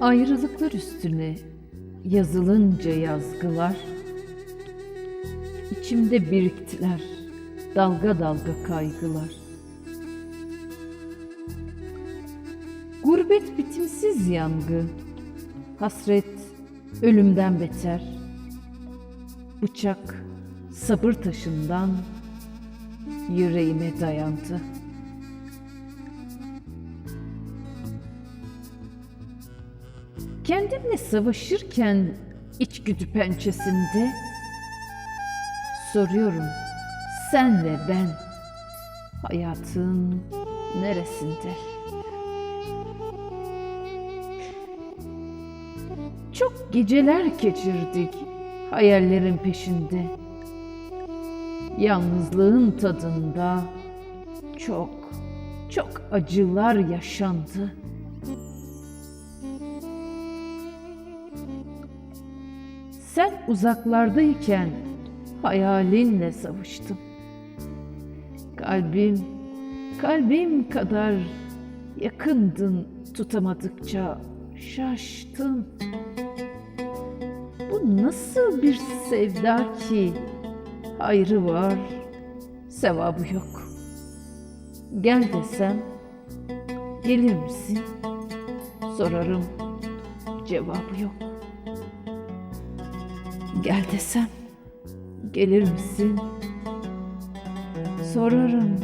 Ayrılıklar üstüne yazılınca yazgılar içimde biriktiler dalga dalga kaygılar. Gurbet bitimsiz yangı, hasret ölümden beter. Bıçak sabır taşından yüreğime dayandı. Kendimle savaşırken içgüdü pençesinde soruyorum sen ve ben hayatın neresinde? Çok geceler geçirdik hayallerin peşinde. Yalnızlığın tadında çok çok acılar yaşandı. Sen uzaklardayken hayalinle savuştum. Kalbim, kalbim kadar yakındın tutamadıkça şaştım. Bu nasıl bir sevda ki hayrı var, sevabı yok. Gel desem gelir misin? Sorarım cevabı yok. Gel desem gelir misin? Sorarım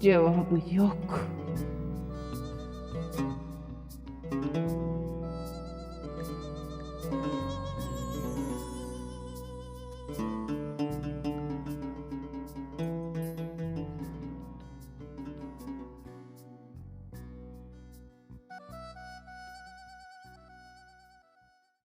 cevabı yok.